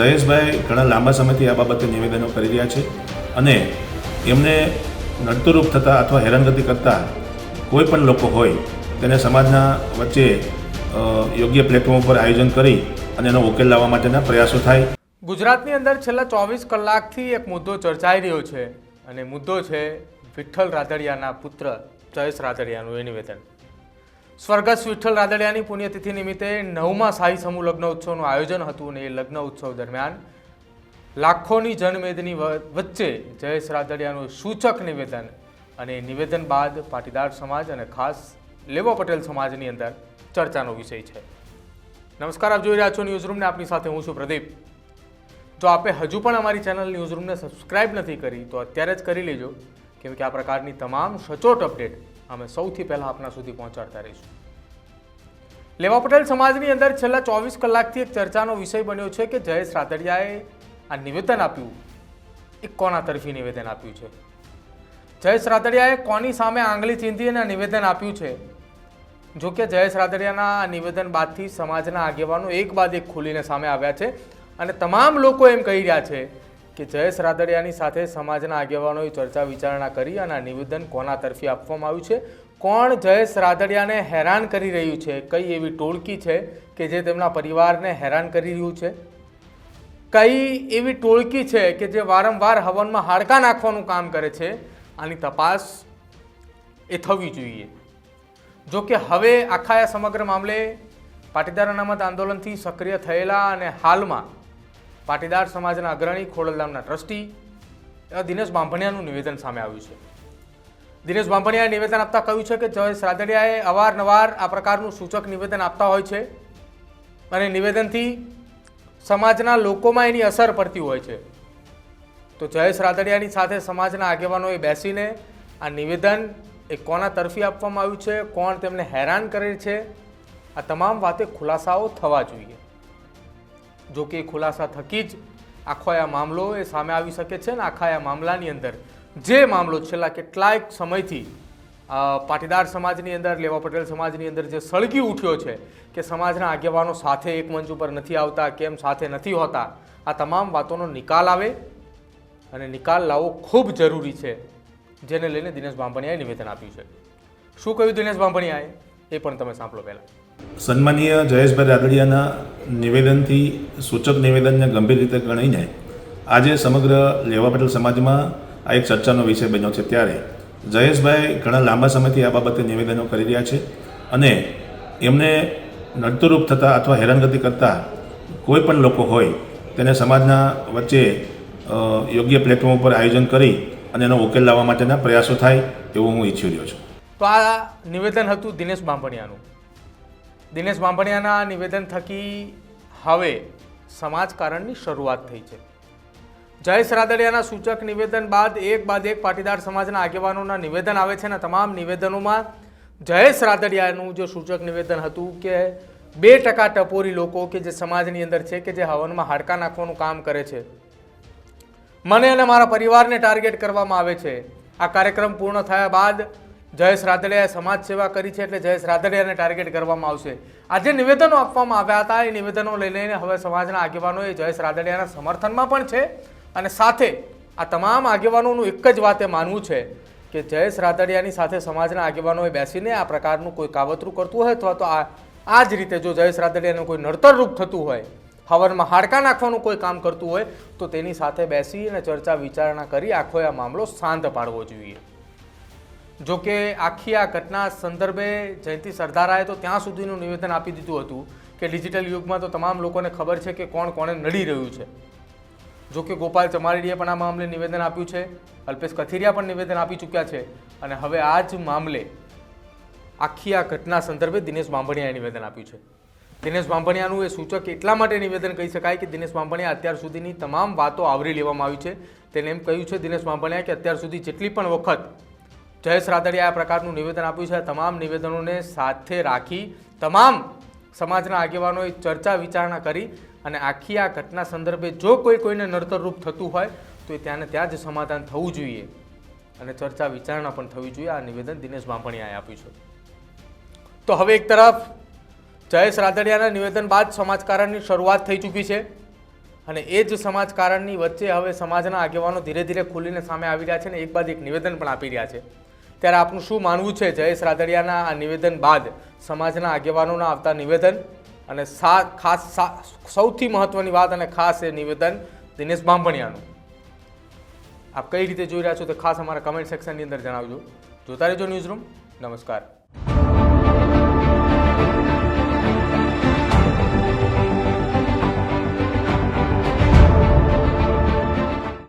જયેશભાઈ ઘણા લાંબા સમયથી આ બાબતે નિવેદનો કરી રહ્યા છે અને એમને નડતરૂપ થતા અથવા હેરાનગતિ કરતા કોઈ પણ લોકો હોય, તેને સમાજના વચ્ચે યોગ્ય પ્લેટફોર્મ પર આયોજન કરી અને એનો ઉકેલ લાવવા માટેના પ્રયાસો થાય. ગુજરાતની અંદર છેલ્લા ચોવીસ કલાકથી એક મુદ્દો ચર્ચાઈ રહ્યો છે અને મુદ્દો છે વિઠ્ઠલ રાદડિયાના પુત્ર જયેશ રાદડિયાનું એ નિવેદન. સ્વર્ગસ્થ વિઠ્ઠલ રાદડિયાની પુણ્યતિથિ નિમિત્તે નવમા શાહી સમૂહ લગ્ન ઉત્સવનું આયોજન હતું અને એ લગ્ન ઉત્સવ દરમિયાન લાખોની જનમેદની વચ્ચે જયેશ રાદડિયાનું સૂચક નિવેદન અને નિવેદન બાદ પાટીદાર સમાજ અને ખાસ લેવા પટેલ સમાજની અંદર ચર્ચાનો વિષય છે. નમસ્કાર, આપ જોઈ રહ્યા છો ન્યૂઝરૂમને. આપની સાથે હું છું પ્રદીપ. જો આપે હજુ પણ અમારી ચેનલ ન્યૂઝરૂમને સબસ્ક્રાઈબ નથી કરી, તો અત્યારે જ કરી લેજો, કેમ કે આ પ્રકારની તમામ સચોટ અપડેટ અમે સૌથી પહેલાં આપના સુધી પહોંચાડતા રહીશું. લેવા પટેલ સમાજની અંદર છેલ્લા ચોવીસ કલાકથી એક ચર્ચાનો વિષય બન્યો છે કે જયેશ રાદડિયાએ આ નિવેદન આપ્યું. એ કોના તરફી નિવેદન આપ્યું છે? જયેશ રાદડિયાએ કોની સામે આંગળી ચીંધી અને નિવેદન આપ્યું છે? જો કે જયેશ રાદડિયાના આ નિવેદન બાદથી સમાજના આગેવાનો એક બાદ એક ખુલીને સામે આવ્યા છે અને તમામ લોકો એમ કહી રહ્યા છે કે જયેશ રાદડિયાની સાથે સમાજના આગેવાનોએ ચર્ચા વિચારણા કરી અને આ નિવેદન કોના તરફી આપવામાં આવ્યું છે? કોણ જયેશ રાદડિયાને હેરાન કરી રહ્યું છે? કઈ એવી ટોળકી છે કે જે તેમના પરિવારને હેરાન કરી રહ્યું છે? કઈ એવી ટોળકી છે કે જે વારંવાર હવનમાં હાડકાં નાખવાનું કામ કરે છે? આની તપાસ એ થવી જોઈએ. જો કે હવે આખા સમગ્ર મામલે પાટીદાર અનામત આંદોલનથી સક્રિય થયેલા અને હાલમાં પાટીદાર સમાજના અગ્રણી ખોડલધામના ટ્રસ્ટી દિનેશ બાંભણિયાનું નિવેદન સામે આવ્યું છે. દિનેશ બાંભણિયાએ નિવેદન આપતા કહ્યું છે કે જયેશ રાદડિયાએ અવારનવાર આ પ્રકારનું સૂચક નિવેદન આપતા હોય છે અને નિવેદનથી સમાજના લોકોમાં એની અસર પડતી હોય છે. તો જયેશ રાદડિયાની સાથે સમાજના આગેવાનોએ બેસીને આ નિવેદન એ કોના તરફી આપવામાં આવ્યું છે, કોણ તેમને હેરાન કરે છે, આ તમામ વાતે ખુલાસાઓ થવા જોઈએ. જો કે ખુલાસા થકી જ આખો આ મામલો એ સામે આવી શકે છે ને આખા આ મામલાની અંદર. જે મામલો છેલ્લા કેટલાય સમયથી પાટીદાર સમાજની અંદર, લેવા પટેલ સમાજની અંદર જે સળગી ઉઠ્યો છે કે સમાજના આગેવાનો સાથે એક મંચ ઉપર નથી આવતા, કેમ સાથે નથી હોતા, આ તમામ વાતોનો નિકાલ આવે અને નિકાલ લાવવો ખૂબ જરૂરી છે, જેને લઈને દિનેશ બાંભણિયાએ નિવેદન આપ્યું છે. શું કહ્યું દિનેશ બાંભણિયાએ? એ પણ તમે સાંભળો પહેલાં. સન્માનીય જયેશભાઈ રાદડિયાના નિવેદનથી સૂચક નિવેદનને ગંભીર રીતે ગણીને આજે સમગ્ર લેવા પટેલ સમાજમાં આ એક ચર્ચાનો વિષય બન્યો છે ત્યારે જયેશભાઈ ઘણા લાંબા સમયથી આ બાબતે નિવેદનો કરી રહ્યા છે અને એમને નડતરૂપ થતાં અથવા હેરાનગતિ કરતા કોઈ પણ લોકો હોય તેને સમાજના વચ્ચે યોગ્ય પ્લેટફોર્મ ઉપર આયોજન કરી અને એનો ઉકેલ લાવવા માટેના પ્રયાસો થાય એવું હું ઈચ્છી રહ્યો છું. તો આ નિવેદન હતું દિનેશ બાંભણિયાનું. દિનેશ બાંભણિયાના નિવેદન થકી હવે સમાજકારણની શરૂઆત થઈ છે. જયેશ રાદડિયાના સૂચક નિવેદન બાદ એક બાદ એક પાટીદાર સમાજના આગેવાનોના નિવેદન આવે છે અને તમામ નિવેદનોમાં જયેશ રાદડિયાનું જે સૂચક નિવેદન હતું કે બે ટકા ટપોરી લોકો કે જે સમાજની અંદર છે કે જે હવનમાં હાડકા નાખવાનું કામ કરે છે. મને અને મારા પરિવારને ટાર્ગેટ કરવામાં આવે છે. આ કાર્યક્રમ પૂર્ણ થયા બાદ જયેશ રાદડિયાએ સમાજ સેવા કરી છે એટલે જયેશ રાદડિયાને ટાર્ગેટ કરવામાં આવશે. આ જે નિવેદનો આપવામાં આવ્યા હતા. એ નિવેદનો લઈ લઈને હવે સમાજના આગેવાનોએ જયેશ રાદડિયાના સમર્થનમાં પણ છે અને સાથે આ તમામ આગેવાનોનું એક જ વાતે માનવું છે કે જયેશ રાદડિયાની સાથે સમાજના આગેવાનોએ બેસીને આ પ્રકારનું કોઈ કાવતરું કરતું હોય અથવા તો આ આ જ રીતે જો જયેશ રાદડિયાનું કોઈ નડતરરૂપ થતું હોય, હવનમાં હાડકાં નાખવાનું કોઈ કામ કરતું હોય, તો તેની સાથે બેસી અને ચર્ચા વિચારણા કરી આખો આ મામલો શાંત પાડવો જોઈએ. જો કે આખી આ ઘટના સંદર્ભે જયંતિ સરદારાએ તો ત્યાં સુધીનું નિવેદન આપી દીધું હતું કે ડિજિટલ યુગમાં તો તમામ લોકોને ખબર છે કે કોણ કોણે નડી રહ્યું છે. જો કે ગોપાલ ચમારડીએ પણ આ મામલે નિવેદન આપ્યું છે, અલ્પેશ કથિરિયા પણ નિવેદન આપી ચૂક્યા છે અને હવે આ જ મામલે આખી આ ઘટના સંદર્ભે દિનેશ બાંભણિયાએ નિવેદન આપ્યું છે. દિનેશ બાંભણિયાનું એ સૂચક એટલા માટે નિવેદન કહી શકાય કે દિનેશ બાંભણિયા અત્યાર સુધીની તમામ વાતો આવરી લેવામાં આવી છે. તેને એમ કહ્યું છે દિનેશ બાંભણિયા કે અત્યાર સુધી જેટલી પણ વખત જયેશ રાદડિયાએ આ પ્રકારનું નિવેદન આપ્યું છે. તમામ નિવેદનોને સાથે રાખી, તમામ સમાજના આગેવાનોએ ચર્ચા વિચારણા કરી અને આખી આ ઘટના સંદર્ભે જો કોઈ કોઈને નડતરરૂપ થતું હોય, તો એ ત્યાંને ત્યાં જ સમાધાન થવું જોઈએ. અને ચર્ચા વિચારણા પણ થવી જોઈએ. આ નિવેદન દિનેશ બાંભણિયાએ આપ્યું છે. તો હવે એક તરફ જયેશ રાદડિયાના નિવેદન બાદ સમાજકારણની શરૂઆત થઈ ચૂકી છે અને એ જ સમાજકારણની વચ્ચે હવે સમાજના આગેવાનો ધીરે ધીરે ખુલીને સામે આવી રહ્યા છે ને એક બાદ એક નિવેદન પણ આપી રહ્યા છે. ત્યારે આપનું શું માનવું છે જયેશ રાદડિયાના આ નિવેદન બાદ સમાજના આગેવાનોના આવતા નિવેદન? અને સા, ખાસ સૌથી મહત્વની વાત અને ખાસ એ નિવેદન દિનેશ બાંભણિયાનું. આપ કઈ રીતે જોઈ રહ્યા છો તે ખાસ અમારા કમેન્ટ સેક્શનની અંદર જણાવજો. જોતા રહેજો ન્યૂઝ રૂમ નમસ્કાર.